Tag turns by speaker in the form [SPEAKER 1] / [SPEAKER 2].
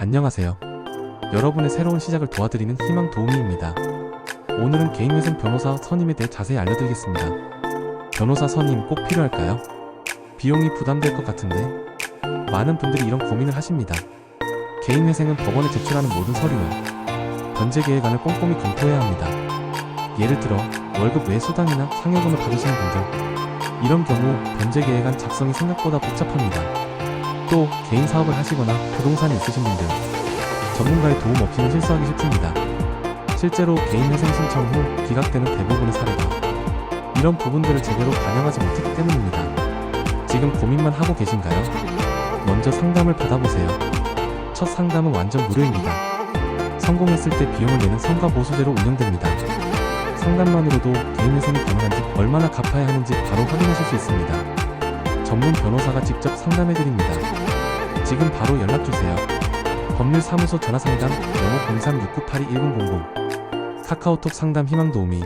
[SPEAKER 1] 안녕하세요. 여러분의 새로운 시작을 도와드리는 희망 도우미입니다. 오늘은 개인회생 변호사 선임에 대해 자세히 알려드리겠습니다. 변호사 선임 꼭 필요할까요? 비용이 부담될 것 같은데 많은 분들이 이런 고민을 하십니다. 개인회생은 법원에 제출하는 모든 서류와 변제 계획안을 꼼꼼히 검토해야 합니다. 예를 들어 월급 외 수당이나 상여금을 받으시는 분들 이런 경우 변제 계획안 작성이 생각보다 복잡합니다. 또 개인 사업을 하시거나 부동산이 있으신 분들 전문가의 도움 없이는 실수하기 쉽습니다. 실제로 개인 회생 신청 후 기각되는 대부분의 사례가 이런 부분들을 제대로 반영하지 못했기 때문입니다. 지금 고민만 하고 계신가요? 먼저 상담을 받아보세요. 첫 상담은 완전 무료입니다. 성공했을 때 비용을 내는 성과 보수제로 운영됩니다. 상담만으로도 개인 회생이 가능한지 얼마나 갚아야 하는지 바로 확인하실 수 있습니다. 전문 변호사가 직접 상담해드립니다. 지금 바로 연락주세요. 법률사무소 전화상담 영어 0369821000 카카오톡 상담 희망 도우미